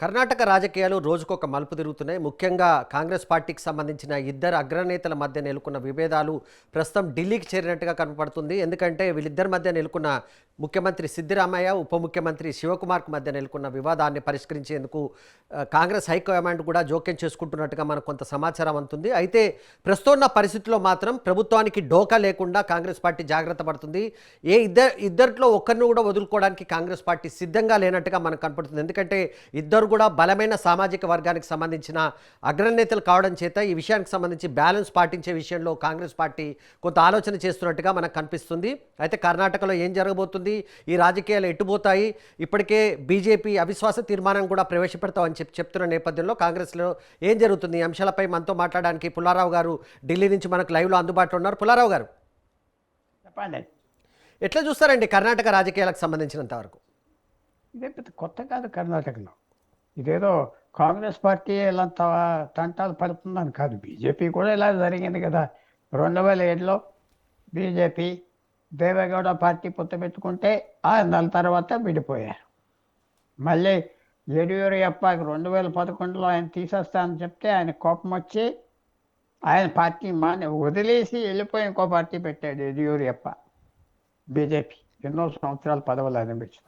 కర్ణాటక రాజకీయాలు రోజుకొక మలుపు తిరుగుతున్నాయి. ముఖ్యంగా కాంగ్రెస్ పార్టీకి సంబంధించిన ఇద్దరు అగ్రనేతల మధ్య నెలకొన్న విభేదాలు ప్రస్తుతం ఢిల్లీకి చేరినట్టుగా కనపడుతుంది. ఎందుకంటే వీళ్ళిద్దరి మధ్య నెలకొన్న ముఖ్యమంత్రి సిద్దిరామయ్య ఉప ముఖ్యమంత్రి శివకుమార్కు మధ్య నెలకొన్న వివాదాన్ని పరిష్కరించేందుకు కాంగ్రెస్ హైకమాండ్ కూడా జోక్యం చేసుకుంటున్నట్టుగా మనకు కొంత సమాచారం అందుతుంది. అయితే ప్రస్తుతం ఉన్న పరిస్థితిలో మాత్రం ప్రభుత్వానికి డోకా లేకుండా కాంగ్రెస్ పార్టీ జాగ్రత్త పడుతుంది. ఏ ఇద్దరు ఇద్దరిలో ఒక్కరిని కూడా వదులుకోవడానికి కాంగ్రెస్ పార్టీ సిద్ధంగా లేనట్టుగా మనకు కనపడుతుంది. ఎందుకంటే ఇద్దరు కూడా బలమైన సామాజిక వర్గానికి సంబంధించిన అగ్రనేతలు కావడం చేత ఈ విషయానికి సంబంధించి బ్యాలెన్స్ పాటించే విషయంలో కాంగ్రెస్ పార్టీ కొంత ఆలోచన చేస్తున్నట్టుగా మనకు కనిపిస్తుంది. అయితే కర్ణాటకలో ఏం జరగబోతుంది? ఈ రాజకీయాలు ఎట్టుపోతాయి ఇప్పటికే బీజేపీ అవిశ్వాస తీర్మానం కూడా ప్రవేశపెడతామని చెప్పి చెప్తున్న నేపథ్యంలో కాంగ్రెస్లో ఏం జరుగుతుంది? ఈ అంశాలపై మనతో మాట్లాడడానికి పుల్లారావు గారు ఢిల్లీ నుంచి మనకు లైవ్లో అందుబాటులో ఉన్నారు. పుల్లారావు గారు. చెప్పండి. ఎట్లా చూస్తారండి కర్ణాటక రాజకీయాలకు సంబంధించినంత వరకు? ఇదే పెద్ద కొత్త కాదు కర్ణాటకలో. ఇదేదో కాంగ్రెస్ పార్టీ ఇలా తంటాలు పడుతుందని కాదు. బీజేపీ కూడా ఇలా జరిగింది కదా. రెండు వేల ఏడులో బీజేపీ దేవేగౌడ పార్టీ పొత్తు ఆయన ఆరు నెలల తర్వాత విడిపోయారు. మళ్ళీ యడియూరప్పకి రెండు వేల పదకొండులో ఆయన తీసేస్తానని చెప్తే ఆయన కోపం వచ్చి ఆయన పార్టీ మాని వదిలేసి వెళ్ళిపోయి ఇంకో పార్టీ పెట్టాడు యడియూరప్ప బీజేపీ ఎన్నో సంవత్సరాలు పదవులు అనిపించిన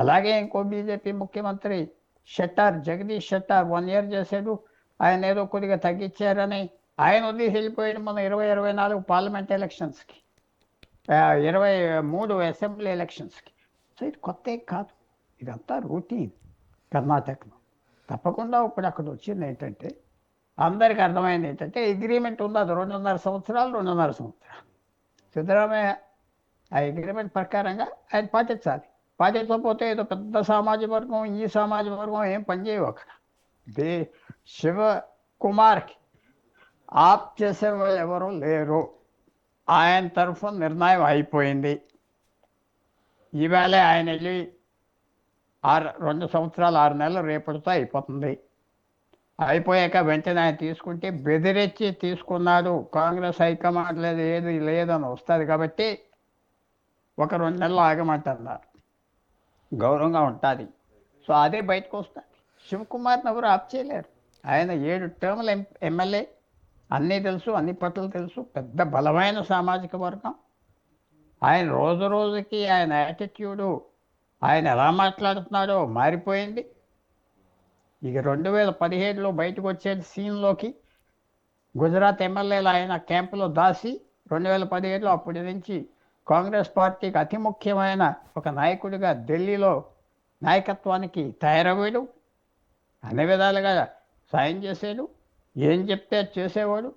అలాగే ఇంకో బీజేపీ ముఖ్యమంత్రి షెట్టార్ జగదీష్ షెట్టార్ వన్ ఇయర్ చేశాడు. ఆయన ఏదో కొద్దిగా తగ్గించారని ఆయన వదిలేసి వెళ్ళిపోయాడు మన ఇరవై ఇరవై నాలుగు పార్లమెంట్ ఎలక్షన్స్కి. ఇరవై మూడు అసెంబ్లీ ఎలక్షన్స్కి. సో ఇది కొత్త కాదు. ఇదంతా రూటీన్ కర్ణాటకలో తప్పకుండా ఇప్పుడు అక్కడ వచ్చింది ఏంటంటే అందరికి అర్థమైంది ఏంటంటే అగ్రిమెంట్ ఉంది అది రెండున్నర సంవత్సరాలు రెండున్నర సంవత్సరాలు. సిద్ధరామయ్య ఆ అగ్రిమెంట్ ప్రకారంగా ఆయన పాటించాలి. పాటించకపోతే ఏదో పెద్ద సామాజిక వర్గం ఈ సామాజిక వర్గం ఏం పనిచేయవు అక్కడ. దే శివ కుమార్కి ఆప్ చేసే ఎవరు లేరు. ఆయన తరఫు నిర్ణయం అయిపోయింది. ఈవేళ ఆయన వెళ్ళి ఆరు రెండు సంవత్సరాలు ఆరు నెలలు రేపటితో అయిపోతుంది. అయిపోయాక వెంటనే ఆయన తీసుకుంటే బెదిరించి తీసుకున్నాడు. కాంగ్రెస్ హైకమాండ్ లేదు ఏది లేదని వస్తుంది కాబట్టి ఒక రెండు నెలలు ఆగమంటున్నారు గౌరవంగా ఉంటుంది. సో అదే బయటకు వస్తుంది. శివకుమార్ని ఎవరు ఆప్ చేయలేరు. ఆయన ఏడు టర్ముల ఎమ్మెల్యే అన్నీ తెలుసు అన్ని పట్ల తెలుసు. పెద్ద బలమైన సామాజిక వర్గం. ఆయన రోజు రోజుకి ఆయన యాటిట్యూడు ఆయన ఎలా మాట్లాడుతున్నాడో మారిపోయింది. ఇక రెండు వేల పదిహేడులో బయటకు వచ్చే సీన్లోకి. గుజరాత్ ఎమ్మెల్యేలు ఆయన క్యాంపులో దాసి రెండు వేల పదిహేడులో అప్పటి నుంచి కాంగ్రెస్ పార్టీకి అతి ముఖ్యమైన ఒక నాయకుడిగా ఢిల్లీలో నాయకత్వానికి తయారవ్వడు అన్ని విధాలుగా సాయం చేసేడు ఏం చెప్తే అది చేసేవాడు?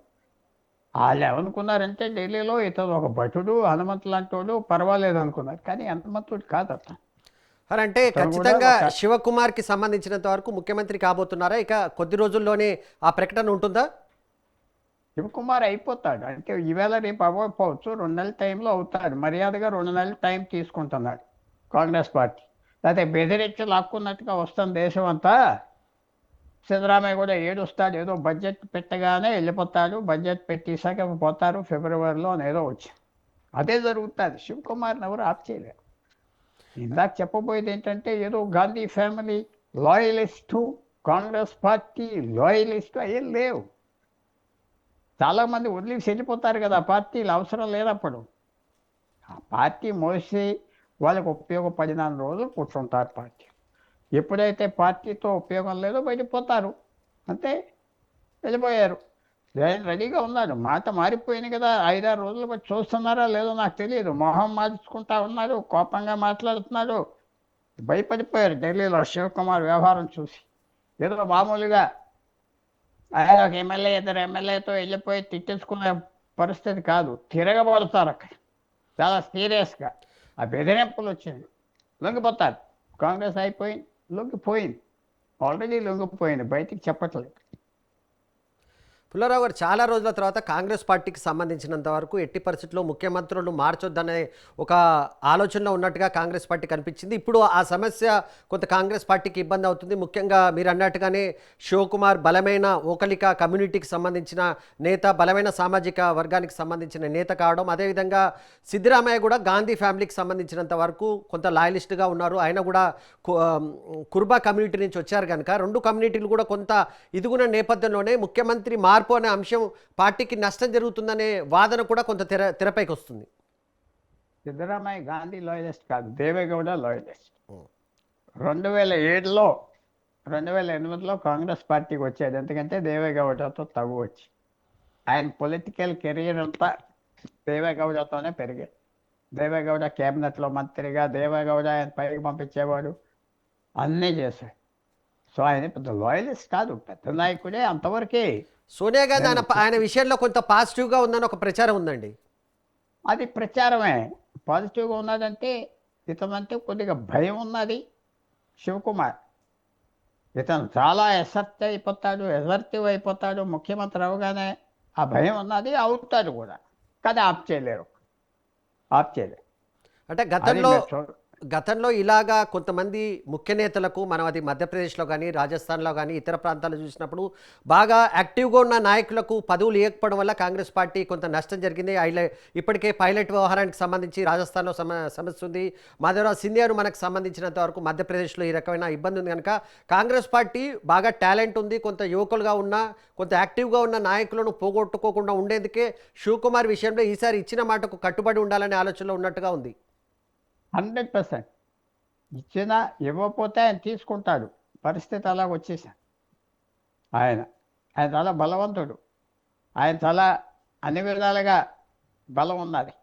వాళ్ళు ఏమనుకున్నారంటే ఢిల్లీలో ఇతను ఒక భటుడు హనుమంతు లాంటోడు పర్వాలేదు అనుకున్నారు. కానీ హనుమంతుడు కాదు అతను. అంటే ఖచ్చితంగా శివకుమార్కి సంబంధించినంత వరకు ముఖ్యమంత్రి కాబోతున్నారా? ఇక కొద్ది రోజుల్లోనే ఆ ప్రకటన ఉంటుందా? శివకుమార్ అయిపోతాడు. అంటే ఈవేళ రేపు అవ్వకపోవచ్చు. రెండు నెలల టైంలో అవుతాడు. మర్యాదగా రెండు నెలల టైం తీసుకుంటున్నాడు కాంగ్రెస్ పార్టీ. లేకపోతే బెదిరించి లాక్కున్నట్టుగా వస్తుంది దేశం అంతా సిద్ధరామయ్య కూడా ఏడుస్తాడు ఏదో బడ్జెట్ పెట్టగానే వెళ్ళిపోతాడు. బడ్జెట్ పెట్టేశాక పోతారు. ఫిబ్రవరిలో ఏదో వచ్చి. అదే జరుగుతుంది. శివకుమార్ని ఎవరు ఆఫ్ చేయలేరు. ఇందాక చెప్పబోయేది ఏంటంటే ఏదో Gandhi family loyalist Congress party loyalist అయ్యేం లేవు. చాలామంది వదిలేసి వెళ్ళిపోతారు కదా. పార్టీలు అవసరం లేనప్పుడు ఆ పార్టీ మోసి వాళ్ళకి ఉపయోగపడిన రోజులు కూర్చుంటారు పార్టీ ఎప్పుడైతే పార్టీతో ఉపయోగం లేదో బయటపోతారు అంతే. వెళ్ళిపోయారు. నేను రెడీగా ఉన్నాడు మాట మారిపోయింది కదా. ఐదారు రోజులు బట్టి చూస్తున్నారా లేదో నాకు తెలియదు. మొహం మార్చుకుంటా ఉన్నాడు కోపంగా మాట్లాడుతున్నాడు భయపడిపోయారు ఢిల్లీలో శివకుమార్ వ్యవహారం చూసి. ఏదో మామూలుగా ఆయన ఒక ఎమ్మెల్యే ఇద్దరు ఎమ్మెల్యేతో వెళ్ళిపోయి తిట్టించుకునే పరిస్థితి కాదు. తిరగబడతారు అక్కడ. చాలా సీరియస్గా. ఆ బెదిరింపులు వచ్చింది లొంగిపోతారు. కాంగ్రెస్ అయిపోయింది లొంగిపోయింది. ఆల్రెడీ లొంగిపోయింది. బయటికి చెప్పట్లేదు. పుల్లారావు గారు చాలా రోజుల తర్వాత కాంగ్రెస్ పార్టీకి సంబంధించినంత వరకు ఎట్టి పరిస్థితుల్లో ముఖ్యమంత్రులు మార్చొద్దనే ఒక ఆలోచనలో ఉన్నట్టుగా కాంగ్రెస్ పార్టీ కనిపించింది. ఇప్పుడు ఆ సమస్య కొంత కాంగ్రెస్ పార్టీకి ఇబ్బంది అవుతుంది. ముఖ్యంగా మీరు అన్నట్టుగానే శివకుమార్ బలమైన ఓకలిక కమ్యూనిటీకి సంబంధించిన నేత బలమైన సామాజిక వర్గానికి సంబంధించిన నేత కావడం అదేవిధంగా సిద్ధరామయ్య కూడా గాంధీ ఫ్యామిలీకి సంబంధించినంత వరకు కొంత లాయలిస్ట్గా ఉన్నారు. ఆయన కూడా కు- కుర్బా కమ్యూనిటీ నుంచి వచ్చారు కనుక రెండు కమ్యూనిటీలు కూడా కొంత ఇదిగున్న నేపథ్యంలోనే ముఖ్యమంత్రి మార్పు అనే అంశం పార్టీకి నష్టం జరుగుతుందనే వాదన కూడా కొంత తెర తెరపైకి వస్తుంది. సిద్ధరామయ్య గాంధీ లాయలిస్ట్ కాదు దేవేగౌడ లాయలిస్ట్ రెండు వేల ఏడులో రెండు వేల ఎనిమిదిలో కాంగ్రెస్ పార్టీకి వచ్చేది. ఎందుకంటే దేవేగౌడతో తగు వచ్చి. ఆయన పొలిటికల్ కెరీర్ అంతా దేవేగౌడతోనే పెరిగాడు దేవేగౌడ క్యాబినెట్లో మంత్రిగా దేవేగౌడ ఆయన పైకి పంపించేవాడు. అన్నీ చేశాడు. సో ఆయన పెద్ద లాయలిస్ట్ కాదు పెద్ద నాయకుడే అంతవరకే. సోనియా గాంధీ ఆయన ఆయన విషయంలో కొంత పాజిటివ్గా ఉందని ఒక ప్రచారం ఉందండి. అది ప్రచారమే. పాజిటివ్గా ఉన్నదంటే ఇతనంటే కొద్దిగా భయం ఉన్నది శివకుమార్. ఇతను చాలా ఎసర్ట్ అయిపోతాడు ఎసర్టివ్ అయిపోతాడు ముఖ్యమంత్రి అవగానే ఆ భయం ఉన్నది అవుతాడు కూడా. కానీ ఆప్ చేయలేరు. ఆప్ చేయలేరు అంటే గతంలో గతంలో ఇలాగా కొంతమంది ముఖ్య నేతలకు మనం అది మధ్యప్రదేశ్లో కానీ రాజస్థాన్లో కానీ ఇతర ప్రాంతాల్లో చూసినప్పుడు బాగా యాక్టివ్గా ఉన్న నాయకులకు పదవులు ఇవ్వకపోవడం వల్ల కాంగ్రెస్ పార్టీ కొంత నష్టం జరిగింది. ఐల ఇప్పటికే పైలట్ వ్యవహారానికి సంబంధించి రాజస్థాన్లో సమ సమస్య ఉంది. మాధవరావు సింధియాను మనకు సంబంధించినంత వరకు మధ్యప్రదేశ్లో ఈ రకమైన ఇబ్బంది ఉంది. కనుక కాంగ్రెస్ పార్టీ బాగా టాలెంట్ ఉంది. కొంత యువకులుగా ఉన్న కొంత యాక్టివ్గా ఉన్న నాయకులను పోగొట్టుకోకుండా ఉండేందుకే శివకుమార్ విషయంలో ఈసారి ఇచ్చిన మాటకు కట్టుబడి ఉండాలనే ఆలోచనలో ఉన్నట్టుగా ఉంది. Hundred percent. ఇచ్చినా ఇవ్వకపోతే ఆయన తీసుకుంటాడు. పరిస్థితి అలా వచ్చేసాను ఆయన ఆయన చాలా బలవంతుడు. ఆయన చాలా అన్ని విధాలుగా బలం ఉన్నది.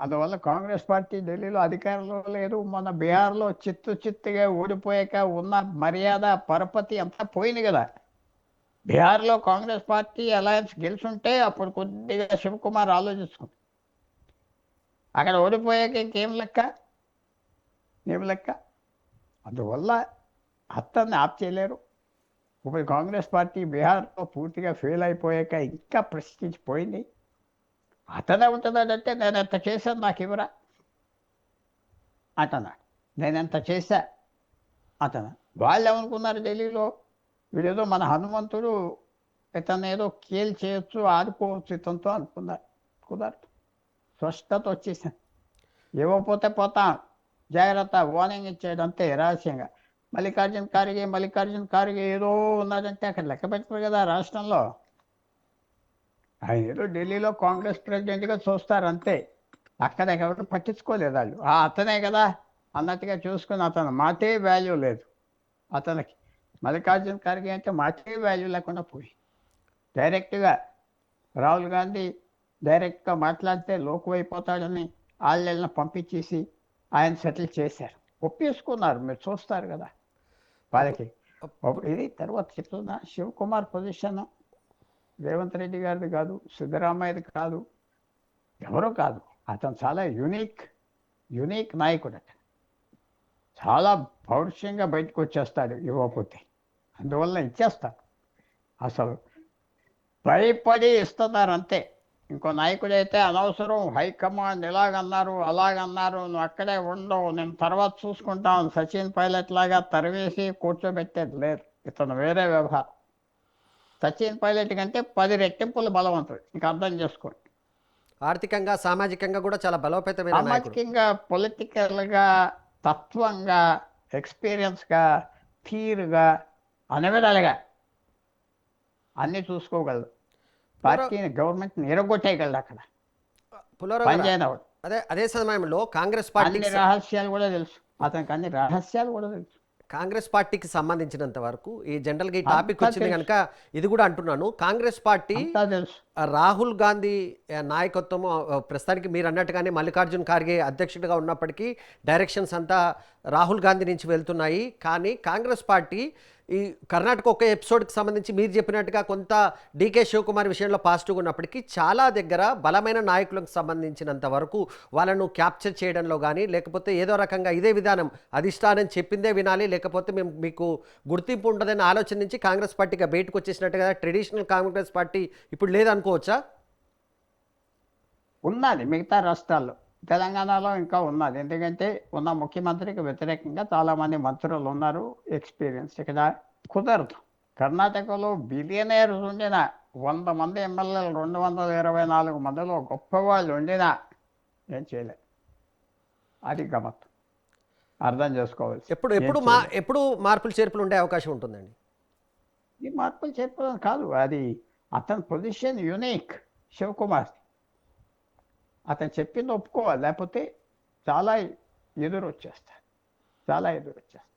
అందువల్ల కాంగ్రెస్ పార్టీ ఢిల్లీలో అధికారంలో లేదు. మన బీహార్లో చిత్తు చిత్తుగా ఓడిపోయాక ఉన్న మర్యాద పరపతి అంతా పోయింది కదా. బీహార్లో కాంగ్రెస్ పార్టీ అలయన్స్ గెలుచుంటే అప్పుడు కొద్దిగా శివకుమార్ ఆలోచించుకుంది అక్కడ ఓడిపోయాక ఇంకేం లెక్క? ఏం లెక్క? అందువల్ల అత్తన్ని ఆప్ చేయలేరు. ఇప్పుడు కాంగ్రెస్ పార్టీ బీహార్లో పూర్తిగా ఫెయిల్ అయిపోయాక ఇంకా ప్రెస్టీజ్ పోయింది. అతనే ఉంటుందంటే నేను ఎంత చేశాను నాకు ఇవ్వరా? అంటున్నాడు నేను ఎంత చేశా? అతను? వాళ్ళు ఏమనుకున్నారు ఢిల్లీలో? వీడేదో మన హనుమంతుడు ఇతను ఏదో కేల్ చేయొచ్చు ఆడుకోవచ్చు ఇతనితో అనుకున్నారు. కుదరదు. స్పష్టత వచ్చేసాను ఇవ్వకపోతే పోతాను జాగ్రత్త వార్నింగ్ ఇచ్చాడు అంతే రహస్యంగా. మల్లికార్జున ఖార్గే మల్లికార్జున ఖార్గే ఏదో ఉన్నదంటే అక్కడ లెక్క పెట్టరు కదా రాష్ట్రంలో. ఆయన ఏదో ఢిల్లీలో కాంగ్రెస్ ప్రెసిడెంట్గా చూస్తారు అంతే. అక్కడ ఎవరు పట్టించుకోలేదు వాళ్ళు. ఆ అతనే కదా అన్నట్టుగా చూసుకుని అతను మాటే వాల్యూ లేదు. అతనికి మల్లికార్జున ఖార్గే అంటే మాటే వాల్యూ లేకుండా పోయి. డైరెక్ట్గా రాహుల్ గాంధీ డైరెక్ట్గా మాట్లాడితే లోకువైపోతాడని వాళ్ళని పంపించేసి ఆయన సెటిల్ చేశారు. ఒప్పేసుకున్నారు. మీరు చూస్తారు కదా. వాళ్ళకి ఇది తర్వాత చెప్తున్నా. శివకుమార్ పొజిషన్ రేవంత్ రెడ్డి గారిది కాదు సిద్ధరామయ్యది కాదు ఎవరో కాదు. అతను చాలా యునిక్ యునిక్ నాయకుడు అతను చాలా పౌరుషంగా బయటకు వచ్చేస్తాడు ఇవ్వకపోతే అందువల్ల ఇచ్చేస్తాడు. అసలు భయపడి ఇస్తున్నారు అంతే. ఇంకో నాయకుడైతే అనవసరం హైకమాండ్ ఇలాగన్నారు అలాగన్నారు నువ్వు అక్కడే ఉండవు నేను తర్వాత చూసుకుంటాను. సచిన్ పైలట్ లాగా తరివేసి కూర్చోబెట్టేది లేదు. ఇతను వేరే వ్యవహారం. సచిన్ పైలట్ కంటే పది రెట్టింపులు బలవంతుడు. ఇంకా అర్థం చేసుకోండి. ఆర్థికంగా సామాజికంగా కూడా చాలా బలోపేతమైన సామాజికంగా పొలిటికల్గా తత్వంగా ఎక్స్పీరియన్స్గా తీరుగా అన్ని విధాలుగా అన్నీ చూసుకోగలడు. పార్టీని గవర్నమెంట్ని ఎరగొట్టేయగలడు అక్కడ. పనిచేయనవాడు అదే అదే సమయంలో కాంగ్రెస్ స- రహస్యాలు కూడా తెలుసు. అతనికి అన్ని రహస్యాలు కూడా తెలుసు. కాంగ్రెస్ పార్టీకి సంబంధించినంత వరకు ఈ జనరల్గా ఈ టాపిక్ వచ్చింది. కనుక ఇది కూడా అంటున్నాను. కాంగ్రెస్ పార్టీ రాహుల్ గాంధీ నాయకత్వం ప్రస్తుతానికి మీరు అన్నట్టుగానే మల్లికార్జున్ ఖార్గే అధ్యక్షుడిగా ఉన్నప్పటికీ డైరెక్షన్స్ అంతా రాహుల్ గాంధీ నుంచి వెళ్తున్నాయి. కానీ కాంగ్రెస్ పార్టీ ఈ కర్ణాటక ఒక ఎపిసోడ్కి సంబంధించి మీరు చెప్పినట్టుగా కొంత డీకే శివకుమార్ విషయంలో పాజిటివ్గా ఉన్నప్పటికీ చాలా దగ్గర బలమైన నాయకులకు సంబంధించినంత వరకు వాళ్ళను క్యాప్చర్ చేయడంలో కానీ లేకపోతే ఏదో రకంగా ఇదే విధానం అధిష్టానం చెప్పిందే వినాలి లేకపోతే మేము మీకు గుర్తింపు ఉండదని ఆలోచన నుంచి కాంగ్రెస్ పార్టీగా బయటకు వచ్చేసినట్టుగా ట్రెడిషనల్ కాంగ్రెస్ పార్టీ ఇప్పుడు లేదనుకోవచ్చా? ఉన్నది మిగతా రాష్ట్రాల్లో. తెలంగాణలో ఇంకా ఉన్నది. ఎందుకంటే ఉన్న ముఖ్యమంత్రికి వ్యతిరేకంగా చాలామంది మంత్రులు ఉన్నారు ఎక్స్పీరియన్స్ ఇక్కడ కుదరదు. కర్ణాటకలో బిలియనర్స్ ఉండిన వంద మంది ఎమ్మెల్యేలు రెండు వందల ఇరవై నాలుగు మందిలో గొప్పవాళ్ళు ఉండినా ఏం చేయలేదు అది గమత్ అర్థం చేసుకోవాలి ఎప్పుడు ఎప్పుడు మా ఎప్పుడు మార్పులు చేర్పులు ఉండే అవకాశం ఉంటుందండి? ఈ మార్పులు చెప్పడం కాదు. అది అతని పొజిషన్ యునిక్. శివకుమార్. అతను చెప్పింది ఒప్పుకోవాలి. లేకపోతే చాలా ఎదురు వచ్చేస్తారు చాలా ఎదురు వచ్చేస్తారు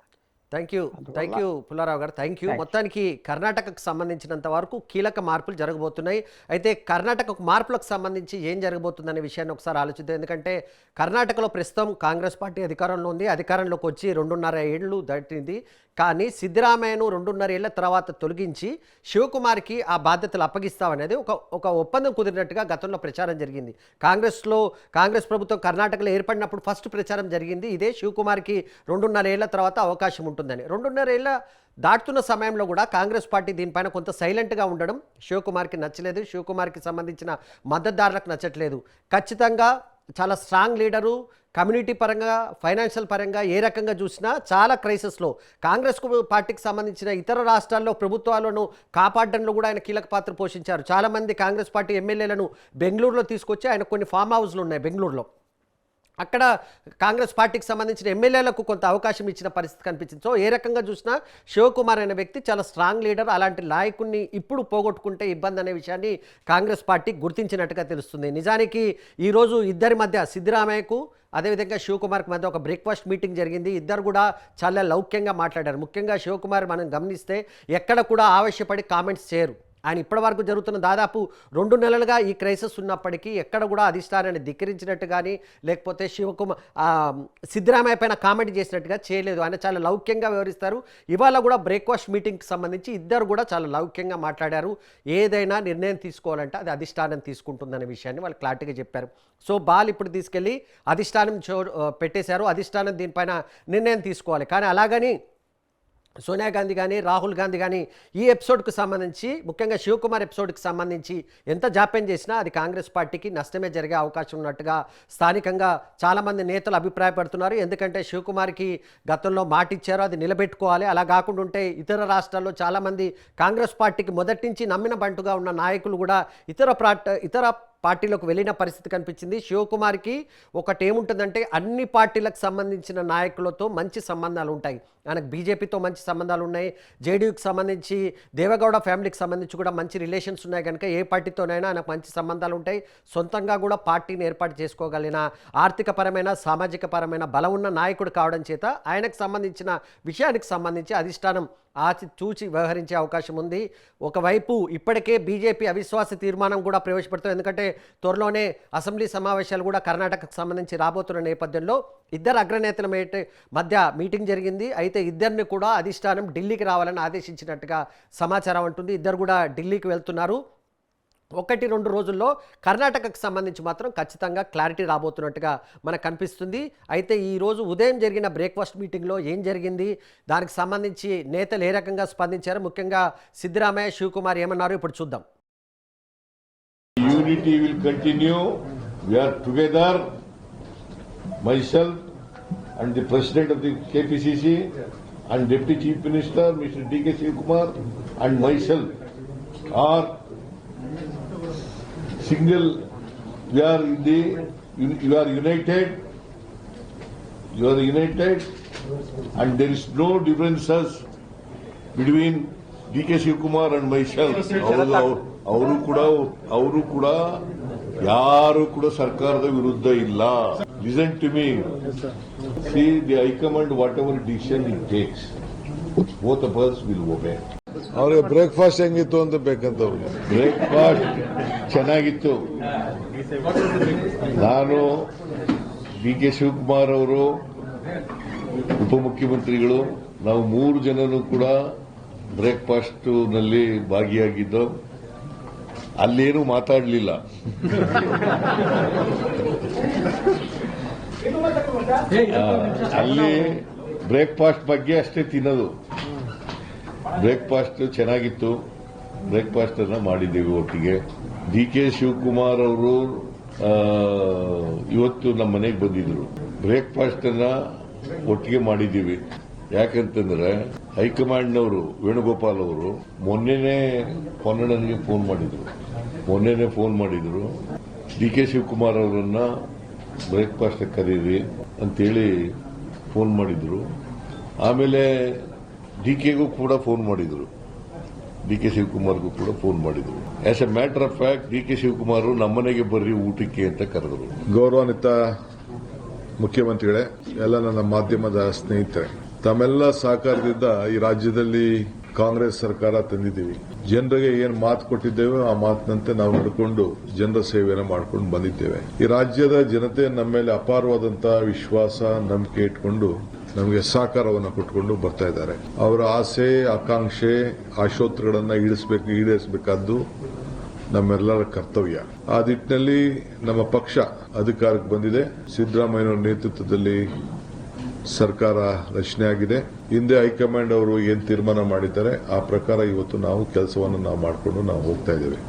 thank you thank you Pullarao గారు. Thank you. మొత్తానికి కర్ణాటకకు సంబంధించినంత వరకు కీలక మార్పులు జరగబోతున్నాయి. అయితే కర్ణాటకకు మార్పులకు సంబంధించి ఏం జరగబోతుందనే విషయాన్ని ఒకసారి ఆలోచిద్దాం. ఎందుకంటే కర్ణాటకలో ప్రస్తుతం కాంగ్రెస్ పార్టీ అధికారంలో ఉంది. అధికారంలోకి వచ్చి రెండున్నర ఏళ్ళు దాటింది. కానీ సిద్ధరామయ్యను రెండున్నర ఏళ్ళ తర్వాత తొలగించి శివకుమార్కి ఆ బాధ్యతలు అప్పగిస్తామనేది ఒక ఒక ఒప్పందం కుదిరినట్టుగా గతంలో ప్రచారం జరిగింది. కాంగ్రెస్లో కాంగ్రెస్ ప్రభుత్వం కర్ణాటకలో ఏర్పడినప్పుడు ఫస్ట్ ప్రచారం జరిగింది. ఇదే శివకుమార్కి రెండున్నర ఏళ్ళ తర్వాత అవకాశం ఉంటుందని. రెండున్నరేళ్ళ దాటుతున్న సమయంలో కూడా కాంగ్రెస్ పార్టీ దీనిపైన కొంత సైలెంట్గా ఉండడం శివకుమార్కి నచ్చలేదు. శివకుమార్కి సంబంధించిన మద్దతుదారులకు నచ్చట్లేదు. ఖచ్చితంగా చాలా స్ట్రాంగ్ లీడరు కమ్యూనిటీ పరంగా ఫైనాన్షియల్ పరంగా ఏ రకంగా చూసినా చాలా క్రైసిస్లో. కాంగ్రెస్ పార్టీకి సంబంధించిన ఇతర రాష్ట్రాల్లో ప్రభుత్వాలను కాపాడడంలో కూడా ఆయన కీలక పాత్ర పోషించారు. చాలామంది కాంగ్రెస్ పార్టీ ఎమ్మెల్యేలను బెంగళూరులో తీసుకొచ్చి ఆయన కొన్ని ఫామ్ హౌస్లు ఉన్నాయి బెంగళూరులో. అక్కడ కాంగ్రెస్ పార్టీకి సంబంధించిన ఎమ్మెల్యేలకు కొంత అవకాశం ఇచ్చిన పరిస్థితి కనిపించింది. సో ఏ రకంగా చూసినా శివకుమార్ అనే వ్యక్తి చాలా స్ట్రాంగ్ లీడర్ అలాంటి నాయకుడిని ఇప్పుడు పోగొట్టుకుంటే ఇబ్బంది అనే విషయాన్ని కాంగ్రెస్ పార్టీ గుర్తించినట్టుగా తెలుస్తుంది. నిజానికి ఈరోజు ఇద్దరి మధ్య సిద్ధరామయ్యకు అదేవిధంగా శివకుమార్కి మధ్య ఒక బ్రేక్ఫాస్ట్ మీటింగ్ జరిగింది. ఇద్దరు కూడా చాలా లౌక్యంగా మాట్లాడారు. ముఖ్యంగా శివకుమార్ మనం గమనిస్తే ఎక్కడ కూడా ఆవశ్యపడి కామెంట్స్ చేయరు. ఆయన ఇప్పటివరకు జరుగుతున్న దాదాపు రెండు నెలలుగా ఈ క్రైసిస్ ఉన్నప్పటికీ ఎక్కడ కూడా అధిష్టానాన్ని ధిక్కరించినట్టు కానీ లేకపోతే శివకుమార్ సిద్ధరామయ్య పైన కామెంట్ చేసినట్టుగా చేయలేదు. ఆయన చాలా లౌక్యంగా వివరిస్తారు ఇవాళ కూడా బ్రేక్ఫాస్ట్ మీటింగ్కి సంబంధించి ఇద్దరు కూడా చాలా లౌక్యంగా మాట్లాడారు. ఏదైనా నిర్ణయం తీసుకోవాలంటే అది అధిష్టానం తీసుకుంటుందనే విషయాన్ని వాళ్ళు క్లారిటీగా చెప్పారు. సో బాల్ ఇప్పుడు తీసుకెళ్ళి అధిష్టానం చో పెట్టేశారు. అధిష్టానం దీనిపైన నిర్ణయం తీసుకోవాలి. కానీ అలాగని సోనియా గాంధీ కానీ రాహుల్ గాంధీ కానీ ఈ ఎపిసోడ్కు సంబంధించి ముఖ్యంగా శివకుమార్ ఎపిసోడ్కి సంబంధించి ఎంత జాప్యం చేసినా అది కాంగ్రెస్ పార్టీకి నష్టమే జరిగే అవకాశం ఉన్నట్టుగా స్థానికంగా చాలామంది నేతలు అభిప్రాయపడుతున్నారు. ఎందుకంటే శివకుమార్కి గతంలో మాట ఇచ్చారో అది నిలబెట్టుకోవాలి. అలా కాకుండా ఉంటే ఇతర రాష్ట్రాల్లో చాలామంది కాంగ్రెస్ పార్టీకి మొదటి నుంచి నమ్మిన బంటుగా ఉన్న నాయకులు కూడా ఇతర ప్రాట్ ఇతర పార్టీలోకి వెళ్ళిన పరిస్థితి కనిపించింది. శివకుమార్కి ఒకటేముంటుందంటే అన్ని పార్టీలకు సంబంధించిన నాయకులతో మంచి సంబంధాలు ఉంటాయి. ఆయనకు బీజేపీతో మంచి సంబంధాలు ఉన్నాయి. జేడీయూకి సంబంధించి దేవగౌడ ఫ్యామిలీకి సంబంధించి కూడా మంచి రిలేషన్స్ ఉన్నాయి కనుక ఏ పార్టీతోనైనా ఆయనకు మంచి సంబంధాలు ఉంటాయి. సొంతంగా కూడా పార్టీని ఏర్పాటు చేసుకోగలిగిన ఆర్థిక పరమైన సామాజిక పరమైన బలం ఉన్న నాయకుడు కావడం చేత ఆయనకు సంబంధించిన విషయానికి సంబంధించి అధిష్టానం ఆచి చూచి వ్యవహరించే అవకాశం ఉంది. ఒకవైపు ఇప్పటికే బీజేపీ అవిశ్వాస తీర్మానం కూడా ప్రవేశపెడుతుంది. ఎందుకంటే త్వరలోనే అసెంబ్లీ సమావేశాలు కూడా కర్ణాటకకు సంబంధించి రాబోతున్న నేపథ్యంలో ఇద్దరు అగ్రనేతల మధ్య మీటింగ్ జరిగింది. అయితే ఇద్దరిని కూడా అధిష్టానం ఢిల్లీకి రావాలని ఆదేశించినట్టుగా సమాచారం ఉంటుంది ఇద్దరు కూడా ఢిల్లీకి వెళ్తున్నారు. ఒకటి రెండు రోజుల్లో కర్ణాటకకు సంబంధించి మాత్రం ఖచ్చితంగా క్లారిటీ రాబోతున్నట్టుగా మనకు కనిపిస్తుంది. అయితే ఈరోజు ఉదయం జరిగిన బ్రేక్ఫాస్ట్ మీటింగ్లో ఏం జరిగింది? దానికి సంబంధించి నేతలు ఏ రకంగా స్పందించారు? ముఖ్యంగా సిద్ధరామయ్య శివకుమార్ ఏమన్నారు? ఇప్పుడు చూద్దాం. Unity will continue We together together, myself and the President of the KPCC and Deputy Chief Minister, Mr. D.K. Shivakumar and myself are single, we are in the, you are united, you are united and there is no differences between D K Shivakumar and myself ಅವರು ಕೂಡ ಅವರು ಕೂಡ ಯಾರು ಕೂಡ ಸರ್ಕಾರದ ವಿರುದ್ಧ ಇಲ್ಲ. Listen to me see the high command whatever decision it takes both of us will obey ಅವ್ರಿಗೆ ಬ್ರೇಕ್ಫಾಸ್ಟ್ ಹೆಂಗಿತ್ತು ಅಂತ ಬೇಕಂತ ಅವ್ರಿಗೆ ಬ್ರೇಕ್ಫಾಸ್ಟ್ ಚೆನ್ನಾಗಿತ್ತು. ನಾನು ಬಿ ಕೆ ಶಿವಕುಮಾರ್ ಅವರು ಉಪಮುಖ್ಯಮಂತ್ರಿಗಳು ನಾವು ಮೂರು ಜನನು ಕೂಡ ಬ್ರೇಕ್ಫಾಸ್ಟ್ನಲ್ಲಿ ಭಾಗಿಯಾಗಿದ್ದು ಅಲ್ಲೇನು ಮಾತಾಡಲಿಲ್ಲ. ಅಲ್ಲಿ ಬ್ರೇಕ್ಫಾಸ್ಟ್ ಬಗ್ಗೆ ಅಷ್ಟೇ ತಿನ್ನೋದು. ಬ್ರೇಕ್ಫಾಸ್ಟ್ ಚೆನ್ನಾಗಿತ್ತು. ಬ್ರೇಕ್ಫಾಸ್ಟ್ ಅನ್ನ ಮಾಡಿದ್ದೇವೆ ಒಟ್ಟಿಗೆ. ಡಿ ಕೆ ಶಿವಕುಮಾರ್ ಅವರು ಇವತ್ತು ನಮ್ಮ ಮನೆಗೆ ಬಂದಿದ್ರು ಬ್ರೇಕ್ಫಾಸ್ಟ್ ಅನ್ನ ಒಟ್ಟಿಗೆ ಮಾಡಿದ್ದೀವಿ. ಯಾಕಂತಂದ್ರೆ ಹೈಕಮಾಂಡ್ನವರು, ವೇಣುಗೋಪಾಲ್ ಅವರು ಮೊನ್ನೆನೆ ಪೊನ್ನಣ್ಣನಿಗೆ ಫೋನ್ ಮಾಡಿದ್ರು. ಮೊನ್ನೆನೆ ಫೋನ್ ಮಾಡಿದ್ರು. ಡಿ ಕೆ ಶಿವಕುಮಾರ್ ಅವರನ್ನ ಬ್ರೇಕ್ಫಾಸ್ಟ್ ಕರೀರಿ ಅಂತೇಳಿ ಫೋನ್ ಮಾಡಿದ್ರು. ಆಮೇಲೆ ಡಿ ಕೆಗೂ ಕೂಡ ಫೋನ್ ಮಾಡಿದರು. ಡಿ ಕೆ ಶಿವಕುಮಾರ್ಗೂ ಕೂಡ ಫೋನ್ ಮಾಡಿದರು. As a matter of fact D K Shivakumar ನಮ್ಮನೆಗೆ ಬರ್ರಿ ಊಟಕ್ಕೆ ಅಂತ ಕರೆದರು. ಗೌರವಾನ್ವಿತ ಮುಖ್ಯಮಂತ್ರಿಗಳೇ, ಎಲ್ಲ ನನ್ನ ಮಾಧ್ಯಮದ ಸ್ನೇಹಿತರೆ, ತಮ್ಮೆಲ್ಲ ಸಹಕಾರದಿಂದ ಈ ರಾಜ್ಯದಲ್ಲಿ ಕಾಂಗ್ರೆಸ್ ಸರ್ಕಾರ ತಂದಿದ್ದೀವಿ. ಜನರಿಗೆ ಏನು ಮಾತು ಕೊಟ್ಟಿದ್ದೇವೆ ಆ ಮಾತಿನಂತೆ ನಾವು ನಡ್ಕೊಂಡು ಜನರ ಸೇವೆಯನ್ನು ಮಾಡ್ಕೊಂಡು ಬಂದಿದ್ದೇವೆ. ಈ ರಾಜ್ಯದ ಜನತೆ ನಮ್ಮ ಮೇಲೆ ಅಪಾರವಾದಂತಹ ವಿಶ್ವಾಸ, ನಂಬಿಕೆ ಇಟ್ಕೊಂಡು ನಮಗೆ ಸಹಕಾರವನ್ನು ಕೊಟ್ಟುಕೊಂಡು ಬರ್ತಾ ಇದ್ದಾರೆ. ಅವರ ಆಸೆ, ಆಕಾಂಕ್ಷೆ, ಆಶೋತ್ತರಗಳನ್ನ ಈಡಿಸಬೇಕು ಈಡೇರಿಸಬೇಕಾದ್ದು ನಮ್ಮೆಲ್ಲರ ಕರ್ತವ್ಯ. ಆ ನಿಟ್ಟಿನಲ್ಲಿ ನಮ್ಮ ಪಕ್ಷ ಅಧಿಕಾರಕ್ಕೆ ಬಂದಿದೆ. ಸಿದ್ದರಾಮಯ್ಯನವರ ನೇತೃತ್ವದಲ್ಲಿ ಸರ್ಕಾರ ರಚನೆ ಆಗಿದೆ ಹಿಂದೆ ಹೈಕಮಾಂಡ್ ಅವರು ಏನು ತೀರ್ಮಾನ ಮಾಡಿದ್ದಾರೆ, ಆ ಪ್ರಕಾರ ಇವತ್ತು ನಾವು ಕೆಲಸವನ್ನು ನಾವು ಮಾಡಿಕೊಂಡು ನಾವು ಹೋಗ್ತಾ ಇದ್ದೇವೆ.